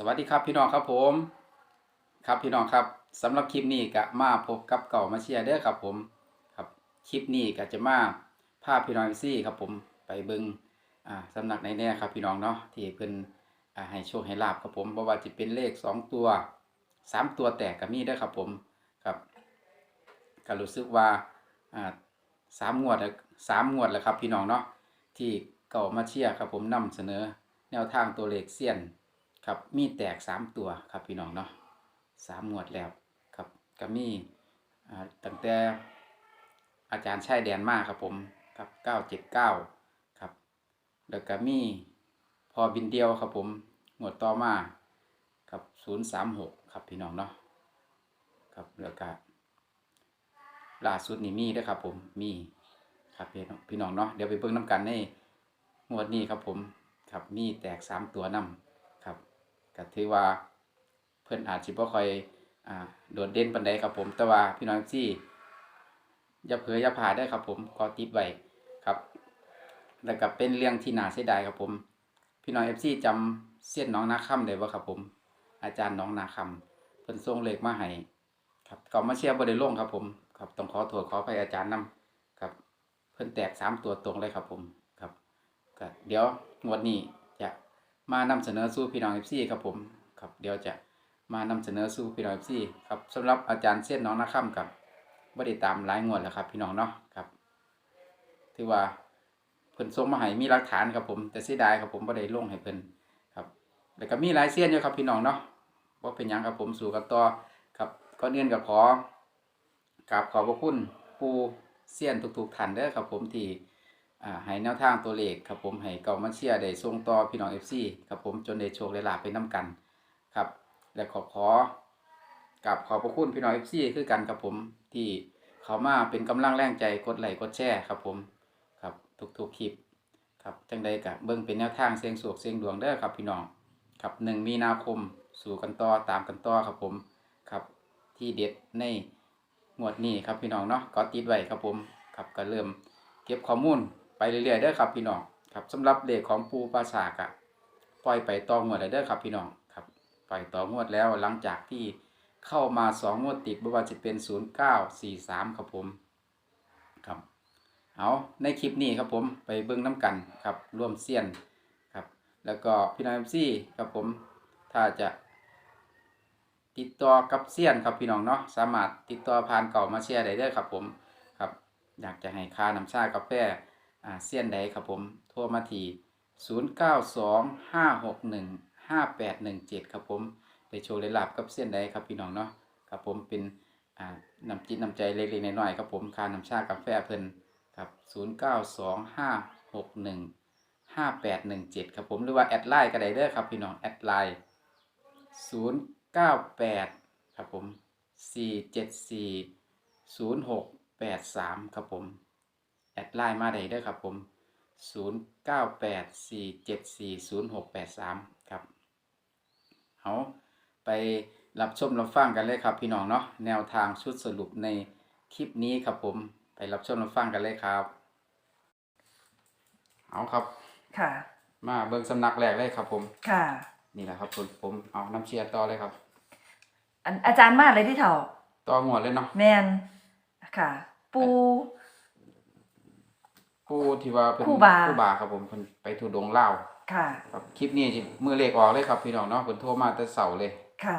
สวัสดีครับพี่น้องครับผม ครับพี่น้องครับสำหรับคลิปนี้ก็มาพบกับเก่ามาเชียร์เด้อครับผมครับคลิปนี้ก็จะมาพาพี่น้องซี่ครับผมไปเบิงอ่าสำนักไหนแน่ครับพี่น้องเนาะที่เพิ่นอ่าให้โชคให้ลาบครับผมบ่ว่าจะเป็นเลขสองตัวสามตัวแตกก็มีเด้ครับผมครับก็รู้สึกว่าอ่าสามงวดแล้วสามงวดแล้วครับพี่น้องเนาะที่เก่ามาเชียร์ครับผมนำเสนอแนวทางตัวเลขเซียน ครับมีแตกสามตัวครับพี่น้องเนาะสามงวดแล้วครับก็มีอ่ตั้งแต่อาจารย์ชายแดนมากครับผมครับเก้าเจ็ดเก้าครับแล้วก็มีพอบินเดียวครับผมงวดต่อมาครับศูนย์สามหกครับพี่น้องเนาะครับแล้วก็ล่าสุดนี่มีด้วยครับผมมีครับพี่น้องพี่น้องเนาะเดี๋ยวไปเบิ่งน้ำกันในงวดนี้ครับผมครับมีแตกสามตัวนํครับ ก็ถือว่าเพื่อนอาจสิบ่ค่อยอ่าโดดเด่นปานใดครับผม แต่ว่าพี่น้องที่อย่าเผลออย่าพลาดได้ครับผมขอติดไว้ครับ แล้วก็เป็นเรื่องที่น่าเสียดายครับผม พี่น้อง FC จำเสี้ยนน้องนาคำได้บ่ครับผม อาจารย์น้องนาคำเพิ่นส่งเลขมาให้ครับก็มาเชียร์บ่ได้ลงครับผมครับต้องขอโทษขออภัยอาจารย์นํครับ เพิ่นแตกสามตัวตรงเลยครับผมครับก็เดี๋ยวงวดนี้ มานำเสนอสู่พี่น้อง FC ครับผมครับเดี๋ยวจะมานำเสนอสู่พี่น้อง FC ครับสำหรับอาจารย์เส้นน้องนาค่ำกับบ่ได้ตามหลายงวดแล้วครับ พี่น้องเนาะครับถือว่าเพิ่นส่งมาให้มีหลักฐานครับผม แต่เสียดายครับผมบ่ได้ลงให้เพิ่นครับ แล้วก็มีหลายเส้นอยู่ครับพี่น้องเนาะบ่เป็นยังครับผมสู่กันต่อครับก่อนอื่นก็ขอกราบขอบพระคุณผู้เสี้ยนทุกๆท่านเด้อครับผมที่ อ่าให้แนวทางตัวเลขครับผมให้เก่ามาเชียร์ได้ส่งต่อพี่น้อง FC ครับผมจนได้โชคได้ลาภไปน้กันครับ และขอขอกับขอบพระคุณพี่น้อง FC คือกันครับผมที่เขามาเป็นกำลังแรงใจกดไลค์กดแชร์ครับผมครับทุกๆคลิปครับจังใดกะเบิ่งเป็นแนวทางเสียงสวกเสียงดวงเด้อครับพี่น้องครับหนึ่งมีนาคมสู่กันต่อตามกันต่อครับผมครับที่เด็ดในงวดนี้ครับพี่น้องเนาะก็ติดไว้ครับผมครับก็เริ่มเก็บข้อมูล ไปเรื่อยๆเด้อครับพี่น้องครับสำหรับเลขของปูปราสากะปล่อยไปต่องวดเลยเด้อครับพี่น้องครับปล่อยต่องวดแล้วหลังจากที่เข้ามาสองงวดติดไม่ว่าจะเป็น0943ครับผมครับเอาในคลิปนี้ครับผมไปเบิ่งน้ำกันครับร่วมเซียนครับ แล้วก็พี่น้องเอ็มซีครับผมถ้าจะติดต่อกับเซียนครับพี่น้องเนาะสามารถติดต่อผ่านเก่ามาเชียร์ได้เด้อครับผมครับ อยากจะให้ค่าน้ำชากาแฟ เซียนใดครับผมโทรมาที่0925615817 ครับผมได้โชว์ได้ลาบกับเซียนใดครับพี่น้องเนาะครับผมเป็นน้ำจิตน้ำใจเล็กๆน้อยๆครับผมคาน้ำชากาแฟเพิ่นครับ0925615817 ครับผมหรือว่าแอดไลน์ก็ได้เด้อครับพี่น้องแอดไลน์098 ครับผม 474 0683 ครับผม อดไลน์มาได้เด้อครับผม 0984740683 ครับเอาไปรับชมรับฟังกันเลยครับพี่น้องเนาะแนวทางชุดสรุปในคลิปนี้ครับผมไปรับชมรับฟังกันเลยครับ เอาครับ ค่ะ มาเบิ่งสำนักแรกเลยครับผม ค่ะ นี่แหละครับผมผมเอาน้ำเชียร์ต่อเลยครับ อันอาจารย์มาเลยที่เถ่าต่อหมวดเลยเนาะแมนค่ะ ปู ผู้ที่ว่าเป็นครูบา ครูบาครับผมเพิ่นไปทุดงค์ลาวค่ะ ครับคลิปนี้สิมือเลขออกเลยครับพี่น้องเนาะเพิ่นโทรมาแต่เช้าเลย ค่ะ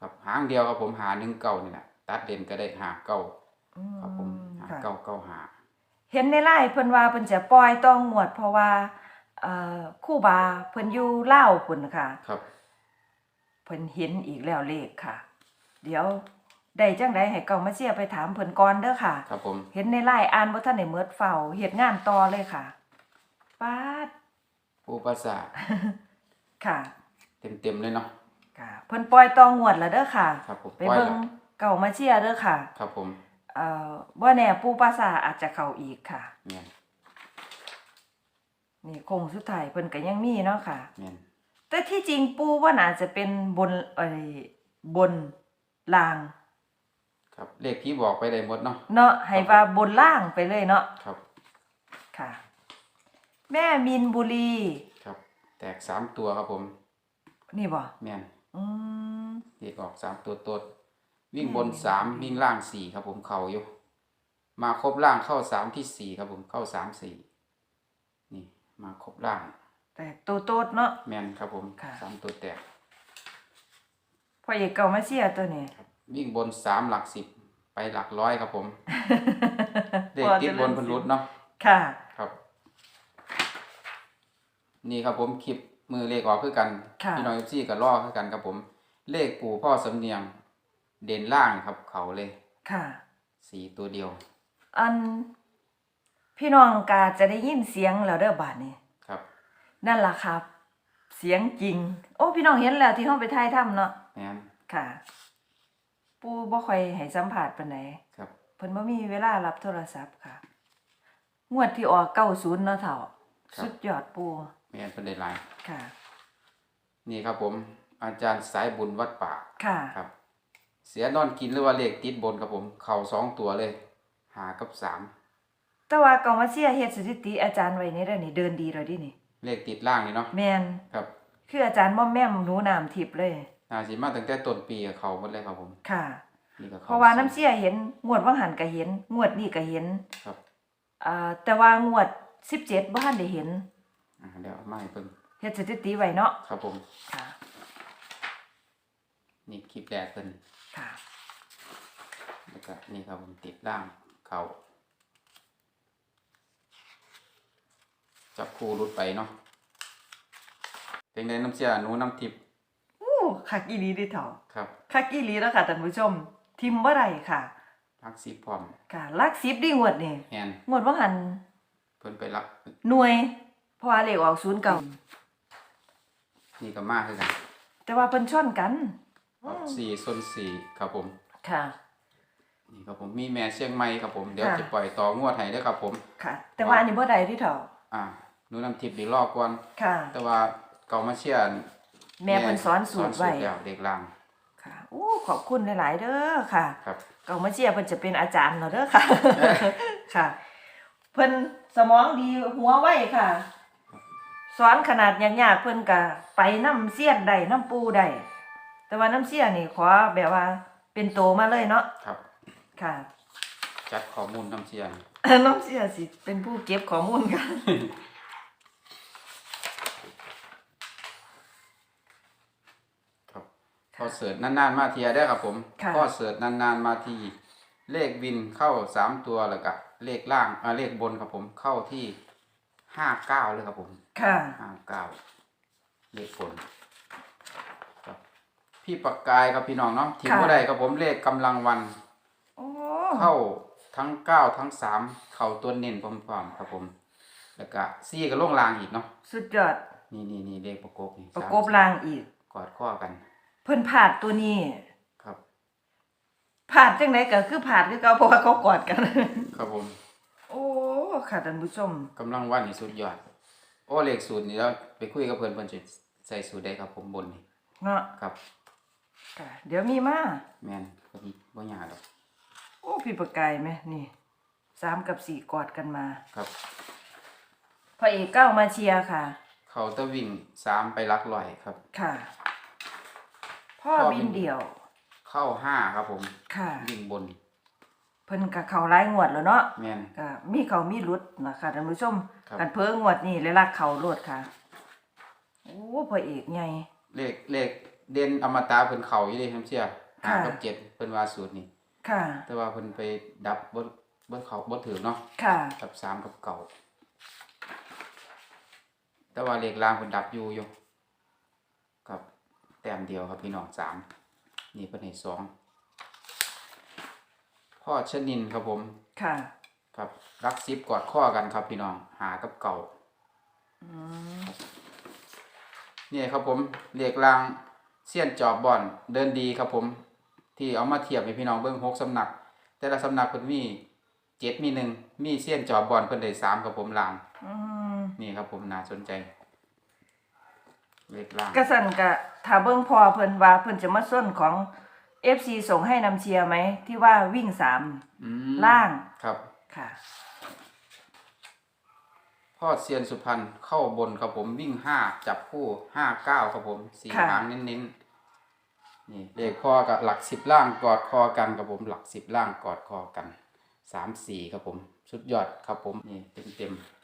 ครับหางเดียวครับผมหาหนึ่งเก้านี่แหละตัดเด่นก็ได้หาเก้าอืครับผมหาค่ะ เก้าเก้าหาเห็นในไลน์เพิ่นว่าเพิ่นจะปล่อยต้องหมวดเพราะว่าเอ่อครู่บาเพิ่นอยู่ลาวพุ่นค่ะ ครับ เพิ่นเห็นอีกแล้วเลขค่ะ เดี๋ยว ได้จังไดให้เก่ามาเสียไปถามเพิ่นก่อนเด้อค่ะ ครับผม เห็นในไลน์อ่านบ่ทันได้เมิดเฝ้าเฮ็ดงานต่อเลยค่ะป๊าดผู้ภาษาค่ะเต็มเต็มๆเลยเนาะ ค่ะ เพิ่นปล่อยตองงวดแล้วเด้อค่ะ ครับผมไปปล่อยเบิ่งแล้วเก่ามาเชียร์เด้อค่ะ ครับผมเอ่อบ่แน่ปูปราสาทอาจจะเข้าอีกค่ะเมียนนี่โคงสุดท้ายเพิ่นก็ยังมีเนาะค่ะเมียนแต่ที่จริงปูว่าน่าจะเป็นบนเอ้ยบนล่าง ครับเลขที่บอกไปได้หมดเนาะเนาะให้ว่าบนล่างไปเลยเนาะครับ ค่ะ แม่มินบุรีครับ แตกสามตัวครับผม นี่บ่เมียนอืมเลขออกสามตัวตดวิ่งบนสามวิ่งล่างสี่ครับผมเข่าอยู่มาครบล่างเข้าสามที่สี่ครับผมเข้าสามสี่นี่ มาครบล่าง แต่ตัวโตดเนาะ แมนครับผมค่ะ สามตัวแตก พ่อเอกเก่ามาเชียร์ตัวนี้ วิ่งบนสามหลักสิบไปหลักร้อยครับผมเลขพอจะติดบนเริ่มเพันรุดเนาะค่ะ ครับ นี่ครับผมคลิปมือเลขออกคือกันค่ะพี่น้องเอฟซีกับล่อคือกันครับผม เลขปู่พ่อสำเนียง เด่นล่างครับเขาเลย ค่ะสีตัวเดียว อันพี่น้องกาจะได้ยินเสียงแล้วเด้อบาดนี้ครับ นั่นล่ะครับ เสียงจริง โอ้พี่น้องเห็นแล้วที่ห้องไปถ่ายถ้ำเนาะแมนค่ะ ปูบ่ค่อยให้สัมผัสปานใดครับเพิ่นบ่มีเวลารับโทรศัพท์ค่ะ งวดที่ออก90เนาะเฒ่าสุดยอดปูแมนเป็นได้หลายค่ะ นี่ครับผม อาจารย์สายบุญวัดป่าค่ะ ครับ เสียนอนกินหรือว่าเลขติดบนครับผม เข่าสองตัวเลย หากับสามแต่ว่าเกามาเสียเฮ็ดสถิติอาจารย์ไว้นี่เด้อนี่เดินดีแล้วดินี่ เลขติดล่างนี่เนาะแม่นครับ คืออาจารย์ม่อมแม่มหนูน้ำทิพย์เลย นาสิมาตั้งแต่ต้นปีกับเขาหมดเลยครับผมค่ะ นี่ก็ขเพราะว่าน้ำเสียเห็นงวดว่างหันก็เห็น งวดนี้ก็เห็นครับอ่าแต่ว่างวด17บ่ทันได้เห็นอ่าเดี๋ยวเอามาให้เพิ่งเฮ็ดสถิติไว้เนาะครับผม ค่ะนี่คลิปแรกเพิ่นค่ะแล้วก็นี่ครับผมติดล่างเขาจับคู่รุดไปเนาะเป็นไงน้ำเสียหนูน้ำทิพย์อู้ คักอีหลีเด้อเฒ่าครับคักอีหลีแล้วค่ะท่านผู้ชม ทิมบ่ได้ค่ะรักสีพร้อมค่ะลัก10ดีงวดนี่แอนงวดว่างหันเพิ่นไปรักหน่วย เพราะว่าเลขออก0เก่านี่ก็มากคือกันแต่ว่าเพิ่นชนกันออกสี่ส่วนสี่ครับผม ค่ะ นี่ครับผมมีแม่เชียงใหม่ครับผม เดี๋ยวค่ะ จะปล่อยต่องวดให้เด้อครับผม ค่ะ แต่ว่าอันนี้บ่ได้ที่เฒ่าอ่าหนูน้ำทิพย์ดีรอบก่อน ค่ะ แต่ว่าเก่ามาเชียร์ แม่เพิ่นสอนสูตรไว้สอนแล้วเด็กล่าง ค่ะโอ้ขอบคุณหลาย ๆ เด้อค่ะครับเก่ามาเชียร์เพิ่นจะเป็นอาจารย์เนาะเด้อค่ะ ค่ะ เพิ่นสมองดีหัวไวค่ะ สอนขนาดยากๆเพิ่นก็ไปน้ำเสียนได้น้ำปูได้แต่ว่าน้ำเสียนี่ขอแบบว่าเป็นโตมาเลยเนาะครับ ค่ะ จัดข้อมูลน้ำเชียร์น้ำเสียสิเป็นผู้เก็บข้อมูลค่ะ ครับ พอเสิร์ชนานๆ มาเทียได้อครับผมค่ะพอเสิร์ชนานๆมาที เลขวินเข้าสามตัวแล้วก็เลขล่างอ่าเลขบนครับผมเข้าที่ห้าเก้าเลยครับผม ค่ะห้าเก้าเลขบนครับพี่ปากกายครับพี่น้องเนาะถิ่นค่ะก็ได้ครับผมเลขกำลังวัน โอ้เข้าทั้งเก้าทั้งสามเข้าตัวเน้นพร้อมๆครับผม แล้วก็ซี่ก็ล่งลางอีกเนาะสุดยอดนี่นี่นี่เลขประกบนี่ประสามกบรางอีก กอดข้อกัน เพิ่นผาดตัวนี้ครับ ผาดจังไดก็คือผาดคือเก่าเพราะว่าเขากอดกัน ครับผมโอ้ค่ะท่านผู้ชม กำลังวันนี่สุดยอด โอ้เลขสูตรนี่แล้วไปคุยกับเพื่อนเพื่อนจะใส่สูตรได้ครับผมบนนี่เนาะครับ ค่ะเดี๋ยวมีมาแมนก็บ่ยากดอกโอ้พี่ประกายไหมนี่สามกับสี่กอดกันมาครับ พระเอกเก้ามาเชียร์ค่ะ เขาตะวิ่งสามไปลักลอยครับ ค่ะ พ่อพ่อบิบินนเดี่ยว เข้าห้าครับผมค่ะ วิ่งบน เพิ่นกับเขาไล่งวดแล้วเนาะแมนก็มีเขามีรุดนะคะท่านผู้ชมครับ กันเพิ่งงวดนี่เลยลักเขาโลดค่ะโอ้พระเอกใหญ่ เลขเลขเด่นอมตะเพิ่นเข่าอยู่เด้ครับเชื่อห้าค่ะกับเจ็ดเพิ่นว่าสูตรนี่ค่ะ แต่ว่าเพิ่นไปดับบ่บ่เขาบ่ถือเนาะค่ะกับสามกับเก่าแต่ว่าเลขล่างเพิ่นดับอยู่อยู่กับแต้มเดียวครับพี่น้องสามนี่เพิ่นให้สองพ่อชนินครับผม ค่ะ ครับรักซิบกอดข้อกันครับพี่น้องหากับเก่าอืมนี่ครับผมเลขล่างเสี้ยนจอบบอนเดินดีครับผม ที่เอามาเทียบให้พี่น้องเบิ่งหกสำนัก แต่ละสำนักเพิ่นมีเจ็ดมีหนึ่งมีเสี้ยนจอบบอนเพิ่นได้สามครับผมล่างอืมนี่ครับผมน่าสนใจ เลขล่างกระสันกะถ้าเบิ่งพอเพิ่นว่าเพิ่นจะมาส้นของ FC ส่งให้นำเชียร์ไหม ที่ว่าวิ่งสามอืมล่างครับ ค่ะ พ่อเซียนสุพรรณเข้าบนครับผมวิ่งห้าจับคู่ห้าเก้าครับผมสี่ค่ะ หางเน้นนี่เลขพ่อกับหลักสิบล่างกอดคอกันครับผมหลักสิบล่างกอดคอกันสามสี่ครับผม สุดยอดครับผมนี่เต็มเต็มๆ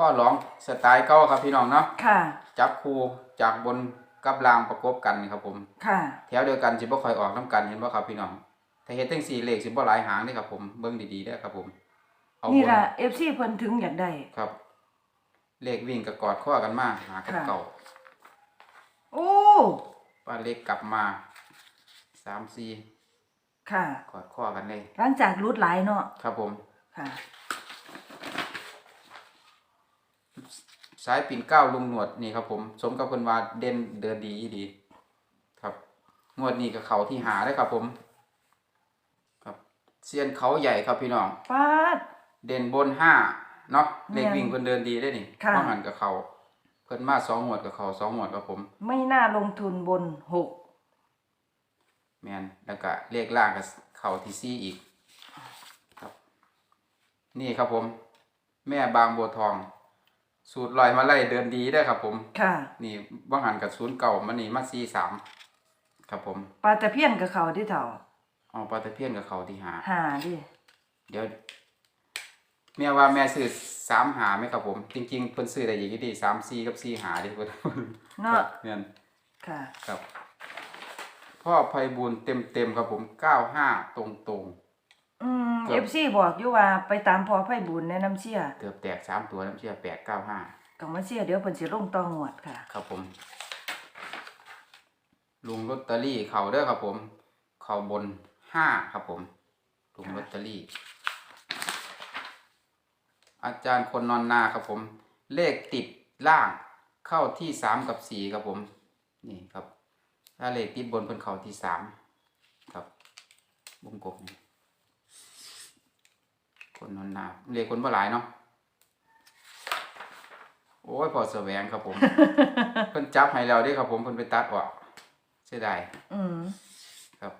พ่อร้องสไตล์เก้าครับพี่น้องเนาะค่ะ จับคู่จากบนกับล่างประกบกันครับผมค่ะ แถวเดียวกันสิบ่ค่อยออกน้กันเห็นบ่ครับพี่น้องถ้าเฮ็ดจังสี่เลขสิบ่หลายหางเด้ครับผมเบิ่งดีๆเด้อครับผมเอานี่บนล่ะ FC เพิ่นถึงอยากได้ครับ เลขวิ่งกับกอดข้อกันมาหากับค่ะเก่าโอ้ป้าเล็กกลับมาสามสี่ค่ะ กอดข้อกันเลยหลังจากรุดหลายเนาะครับผมค่ะ สายปิ่นเกล้าลุงหนวดนี่ครับผมสมกับเพิ่นว่าเด่นเดินดีอีดี ครับ งวดนี้กับเขาที่หาได้อครับผม ครับเซียนเขาใหญ่ครับพี่น้องปาด เด่นบนห้าเนาะแม่เลนขวิ่งเพิ่นเดินดีได้นี่ค่ะ ต้องหันกับเขาเพิ่นมาสองหมวดกับเขาสองหมวดกับผม ไม่น่าลงทุนบนหกแมนแล้วก็เลขล่างกับเขาที่ซี่อีกครับ นี่ครับผม แม่บางบัวทอง สูตรลอยมาไล่เดินดีได้อครับ ผม ค่ะ นี่ว่างหันกับศูนย์เก่ามันนี่มาซีสามครับผมปลาตะเพียนกับเขาที่เถ่าเอาปลาตะเพียนกับเขาที่หา หาดิเดี๋ยวแม่ว่าแม่ซื้อสามหาไหมครับผม จริงๆเพิ่นซื้อได้อย่างนี้ดีสามซีกับซีหาดิเพิ่นเนาะเนี่ยค่ะ ครับ พ่อไพบูลย์เต็มเต็มๆครับผมเก้าห้าตรงตรง อืมครับ FC บอกอยู่ว่าไปตามพอไผบุญแนะนำเชี่ยๆเกือบแตกสามตัวน้ำเชื่อแปดเก้าห้าก็มาเชี่ยเดี๋ยวเพิ่นสิลงต่องวดค่ะ ครับผม ลุงลอตเตอรี่เขาเด้อครับผม เขาบนห้าครับผม ลุงลอตเตอรี่ อาจารย์คนนอนนาครับผม เลขติดล่างเข้าที่สามกับสี่ครับผม นี่ครับ ถ้าเลขติดบนเป็นเขาที่สามครับวงกบนี่ คนนอนนาเลขคนบ่หลายเนาะโอ้ยพอแสวงครับผมเพิ่นจับให้แล้วเด้ครับผมเพิ่นไปตัดออกเสียดายอืมครับ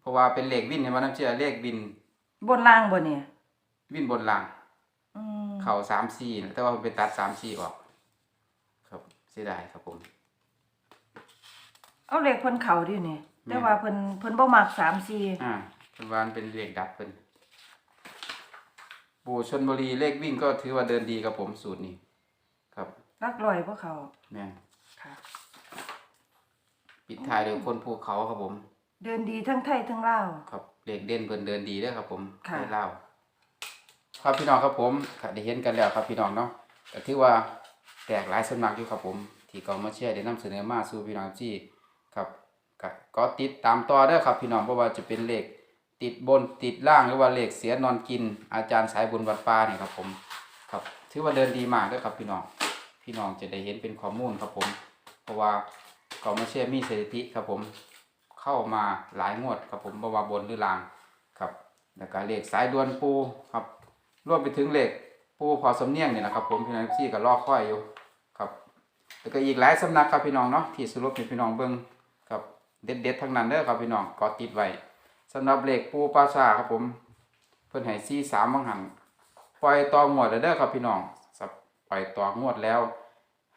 เพราะว่าเป็นเลขวินเห็นว่าน้ำเชื่อเลขวิน บนล่างบ่เนี่ยวินบนล่างอืมเข่าสามสี่แต่ว่าเพิ่นไปตัดสามสี่ออก ครับเสียดายครับผม เอาเลขเพิ่นเขาดิเนี่ยแม่นแต่ว่าเพิ่นเพิ่นบ่มัก3 4อ่าเพิ่นว่ามันเป็นเลขดับเพิ่น ปู่ชนบุรีเลขวิ่งก็ถือว่าเดินดีครับผมสูตรนี้ ครับลักลอยบ่เขาแม่นค่ะ ปิดท้ายด้วยคนภูเขาครับผม เดินดีทั้งไทยทั้งลาว ครับเลขเด่นเพิ่นเดินดีเด้อครับผมค่ะให้เล่าครับพี่น้องครับผมก็ได้เห็นกันแล้วครับพี่น้องเนาะก็ถือว่าแตกหลายสำนักอยู่ครับผม ที่กองมาเชียร์ได้นำเสนอมาสู่พี่น้องที่ครับก็ก็ติดตามต่อเด้อครับพี่น้องเพราะว่าจะเป็นเลข ติดบนติดล่างหรือว่าเลขเสียนอนกิน อาจารย์สายบุญวัดป่านี่ครับผมครับถือว่าเดินดีมากเด้อครับพี่น้องพี่น้องจะได้เห็นเป็นข้อมูลครับผม เพราะว่ากองมาเชียร์มีสถิติครับผมเข้ามาหลายงวดครับผมบ่ว่าบนหรือล่างครับแล้วก็เลขสายดวนปูครับรวมไปถึงเลขปูพอสำเนียงเนี่ยนะครับผมพี่น้องซี่ก็รอกค่อยอยู่ครับแล้วก็อีกหลายสำนักครับพี่น้องเนาะที่สรุปให้พี่น้องเบิ่งครับเด็ดเด็ดๆทั้งนั้นเด้อครับพี่น้องก็ติดไว้ สำหรับเลขปูปราชาครับผม เพิ่นให้ซี่สามบางหันปล่อยต่องวดแล้วเด้อครับพี่น้องปล่อยต่องวดแล้ว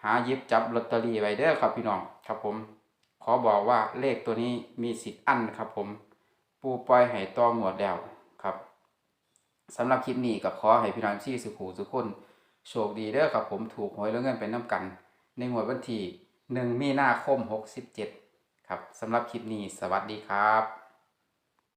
หายิบจับลอตเตอรี่ไว้เด้อครับพี่น้องครับผม ขอบอกว่าเลขตัวนี้มีสิทธิ์อันครับผม ปูปล่อยให้ต่อหมวดแล้วครับสำหรับคลิปนี้ก็ขอให้พี่น้องที่สุขูสุขคนโชคดีเด้อครับผมถูกหวยแล้วเงินไปน้ำกัน ในงวดวันที่หนึ่งมีนาคมหกสิบเจ็ดครับสำหรับคลิปนี้สวัสดีครับ